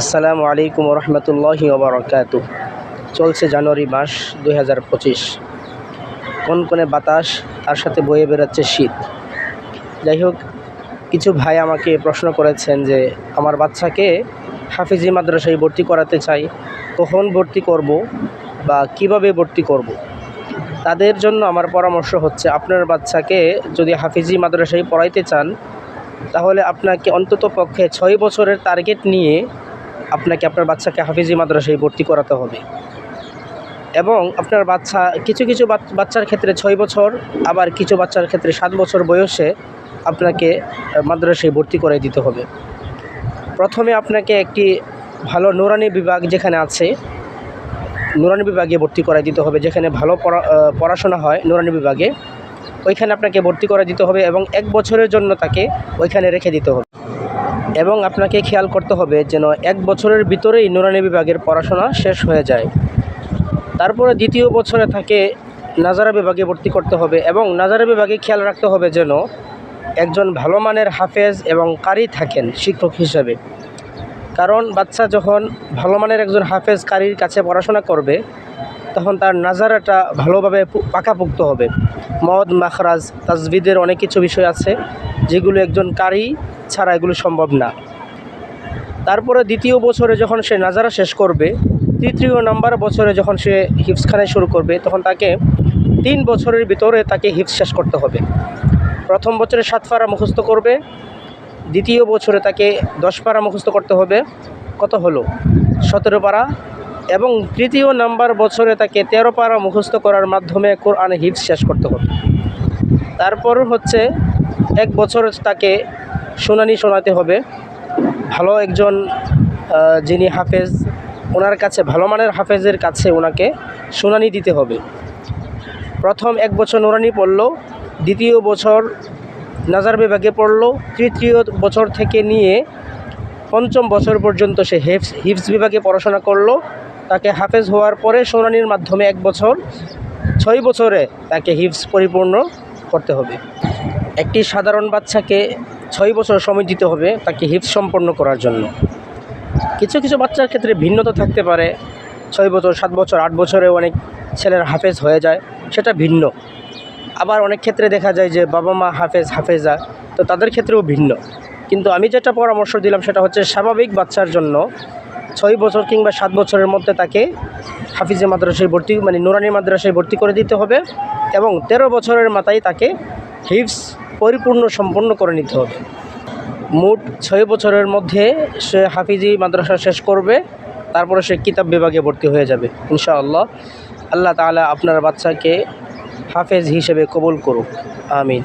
আসসালামু আলাইকুম রহমতুল্লাহি ওবরাকাতু। চলছে জানুয়ারি মাস দুই হাজার পঁচিশ। কনকনে বাতাস, তার সাথে বয়ে বেড়াচ্ছে শীত। যাই হোক, কিছু ভাই আমাকে প্রশ্ন করেছেন যে, আমার বাচ্চাকে হাফিজি মাদ্রাসায় ভর্তি করাতে চাই, কখন ভর্তি করব বা কীভাবে ভর্তি করব। তাদের জন্য আমার পরামর্শ হচ্ছে, আপনার বাচ্চাকে যদি হাফিজি মাদ্রাসায় পড়াইতে চান, তাহলে আপনাকে অন্তত পক্ষে ছয় বছরের টার্গেট নিয়ে আপনাকে আপনার বাচ্চাকে হাফিজি মাদ্রাসায় ভর্তি করাতে হবে। এবং আপনার বাচ্চা, কিছু কিছু বাচ্চার ক্ষেত্রে ছয় বছর, আবার কিছু বাচ্চার ক্ষেত্রে সাত বছর বয়সে আপনাকে মাদ্রাসায় ভর্তি করে দিতে হবে। প্রথমে আপনাকে একটি ভালো নুরানি বিভাগ যেখানে আছে, নুরানি বিভাগে ভর্তি করে দিতে হবে। যেখানে ভালো পড়া পড়াশোনা হয় নুরানি বিভাগে, ওইখানে আপনাকে ভর্তি করে দিতে হবে এবং এক বছরের জন্য তাকে ওইখানে রেখে দিতে হবে। এবং আপনাকে খেয়াল করতে হবে যেন এক বছরের ভিতরেই নুরানি বিভাগের পড়াশোনা শেষ হয়ে যায়। তারপরে দ্বিতীয় বছরে তাকে নাজারা বিভাগে ভর্তি করতে হবে এবং নাজারা বিভাগে খেয়াল রাখতে হবে যেন একজন ভালো মানের হাফেজ এবং কারি থাকেন শিক্ষক হিসাবে। কারণ বাচ্চা যখন ভালো মানের একজন হাফেজ কারির কাছে পড়াশোনা করবে, তখন তার নাজারাটা ভালোভাবে পাকাপোক্ত হবে। মদ, মাখরাজ, তাজবিদের অনেক কিছু বিষয় আছে, যেগুলো একজন কারি ছাড়া এগুলো সম্ভব না। তারপরে দ্বিতীয় বছরে যখন সে নাজারা শেষ করবে, তৃতীয় নাম্বার বছরে যখন সে হিফসখানে শুরু করবে, তখন তাকে তিন বছরের ভিতরে তাকে হিফস শেষ করতে হবে। প্রথম বছরে সাত পারা মুখস্থ করবে, দ্বিতীয় বছরে তাকে দশ পারা মুখস্থ করতে হবে। কত হলো? সতেরো পারা এবং তৃতীয় নাম্বার বছরে তাকে তেরো পারা মুখস্থ করার মাধ্যমে কোরআন হিফস শেষ করতে হবে তারপর হচ্ছে এক বছর তাকে শুনানি শোনাতে হবে। ভালো একজন যিনি হাফেজ, ওনার কাছে, ভালো মানের হাফেজের কাছে ওনাকে শুনানি দিতে হবে। প্রথম এক বছর নুরানি পড়ল, দ্বিতীয় বছর নাজার বিভাগে পড়ল, তৃতীয় বছর থেকে নিয়ে পঞ্চম বছর পর্যন্ত সে হিফস হিফস বিভাগে পড়াশোনা করল। তাকে হাফেজ হওয়ার পরে শুনানির মাধ্যমে এক বছর, ছয় বছরে তাকে হিফস পরিপূর্ণ করতে হবে। একটি সাধারণ বাচ্চাকে ছয় বছর সময় দিতে হবে তাকে হিফস সম্পন্ন করার জন্য। কিছু কিছু বাচ্চার ক্ষেত্রে ভিন্নতা থাকতে পারে। ছয় বছর, সাত বছর, আট বছরে অনেক ছেলের হাফেজ হয়ে যায়, সেটা ভিন্ন। আবার অনেক ক্ষেত্রে দেখা যায় যে বাবা মা হাফেজ, হাফেজা, তো তাদের ক্ষেত্রেও ভিন্ন। কিন্তু আমি যেটা পরামর্শ দিলাম সেটা হচ্ছে স্বাভাবিক বাচ্চার জন্য ছয় বছর কিংবা সাত বছরের মধ্যে তাকে হাফিজে মাদ্রাসায় ভর্তি মানে নুরানি মাদ্রাসায় ভর্তি করে দিতে হবে এবং তেরো বছরের মাথায় তাকে হিফস পরিপূর্ণ সম্পন্ন করে নিতে হবে। মোট ছয় বছরের মধ্যে সে হাফিজি মাদ্রাসা শেষ করবে, তারপরে সে কিতাব বিভাগে ভর্তি হয়ে যাবে, ইনশাআল্লাহ। আল্লাহ তাআলা আপনার বাচ্চাকে হাফেজ হিসেবে কবুল করুক, আমিন।